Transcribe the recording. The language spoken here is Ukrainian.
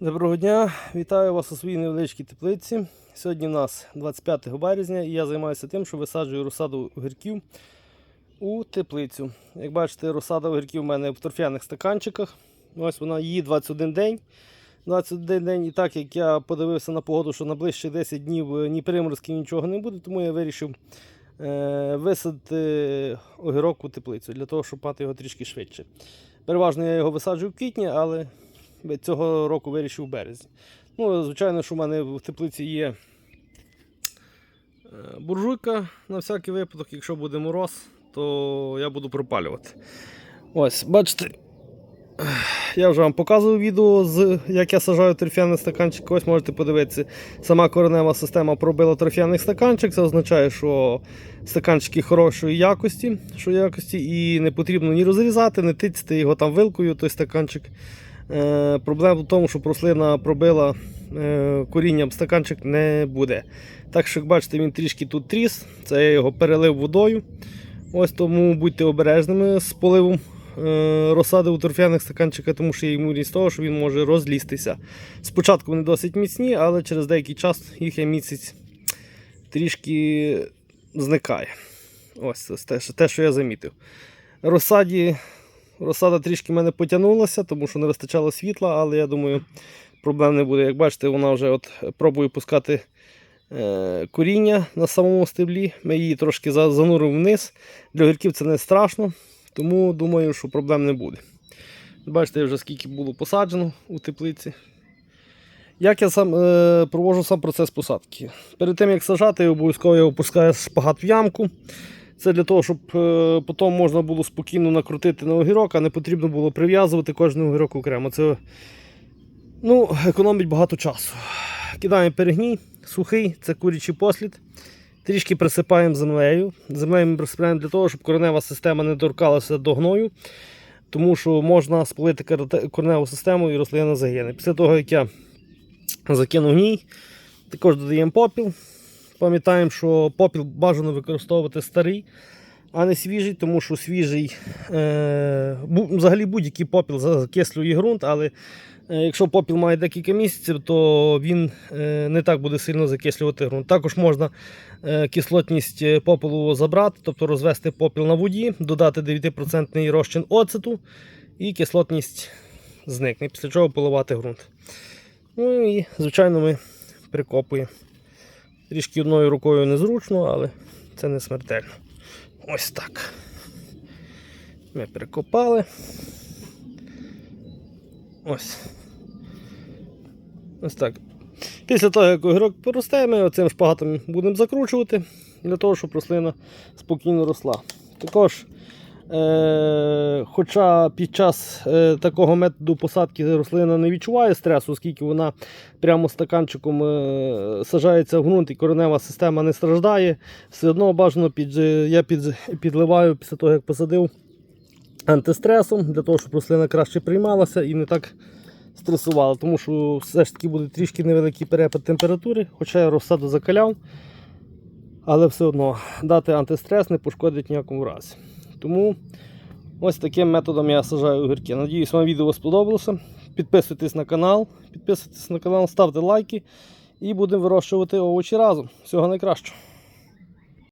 Доброго дня, вітаю вас у своїй невеличкій теплиці. Сьогодні у нас 25 березня і я займаюся тим, що висаджую розсаду огірків у теплицю. Як бачите, розсада огірків у мене в торфяних стаканчиках. Ось вона її 21 день. 21 день, і так як я подивився на погоду, що на ближче 10 днів е, ні приморозків, нічого не буде, тому я вирішив е, висадити огірок у теплицю для того, щоб мати його трішки швидше. Переважно я його висаджую в квітні, але цього року вирішив в березні. Ну, звичайно, що в мене в теплиці є е, буржуйка на всякий випадок, якщо буде мороз, то я буду пропалювати. Ось, бачите, я вже вам показував відео, з, як я сажаю торфяний стаканчик. Ось можете подивитися, сама коренева система пробила торфяний стаканчик. Це означає, що стаканчики хорошої якості, що якості і не потрібно ні розрізати, не тицяти його там вилкою, той стаканчик. Е, проблема в тому, що рослина пробила е, корінням стаканчик не буде. Так що, як бачите, він трішки тут тріс, це я його перелив водою. Ось тому будьте обережними з поливом е, розсади у торфяних стаканчиках, тому що є ймовірність того, що він може розлізтися. Спочатку вони досить міцні, але через деякий час їхня міцність трішки зникає. Ось це те, що я замітив. Розсаді Розсада трішки в мене потягнулася, тому що не вистачало світла, але я думаю, проблем не буде. Як бачите, вона вже от пробує пускати е, коріння на самому стеблі. Ми її трошки за- зануримо вниз. Для огірків це не страшно, тому думаю, що проблем не буде. Бачите, вже скільки було посаджено у теплиці. Як я сам е, проводжу сам процес посадки? Перед тим як сажати, я обов'язково я опускаю шпагат в ямку. Це для того, щоб е, потім можна було спокійно накрутити на огірок, а не потрібно було прив'язувати кожен огірок окремо. Це ну, економить багато часу. Кидаємо перегній, сухий, це курячий послід. Трішки присипаємо землею. Землею ми присипаємо для того, щоб коренева система не торкалася до гною, тому що можна спалити кореневу систему і рослина загине. Після того, як я закинув гній, також додаємо попіл. Пам'ятаємо, що попіл бажано використовувати старий, а не свіжий, тому що свіжий, е, взагалі будь-який попіл закислює ґрунт, але е, якщо попіл має декілька місяців, то він е, не так буде сильно закислювати ґрунт. Також можна е, кислотність попелу забрати, тобто розвести попіл на воді, додати 9% розчин оцету і кислотність зникне, після чого поливати ґрунт. Ну і, звичайно, ми прикопуємо. Трішки одною рукою незручно, але це не смертельно. Ось так. Ми прикопали. Ось. Ось так. Після того, як огірок поросте, ми оцим шпагатом будемо закручувати для того, щоб рослина спокійно росла. Також, хоча під час е- такого методу посадки рослина не відчуває стресу, оскільки вона прямо стаканчиком е- сажається в ґрунт і коренева система не страждає, все одно бажано під, я під, підливаю після того, як посадив антистресом, для того, щоб рослина краще приймалася і не так стресувала, тому що все ж таки буде трішки невеликий перепад температури, хоча я розсаду закаляв, але все одно дати антистрес не пошкодить ніякому разі. Тому ось таким методом я сажаю огірки. Надіюсь, вам відео сподобалося. Підписуйтесь на канал, підписуйтесь на канал, ставте лайки і будемо вирощувати овочі разом. Всього найкращого.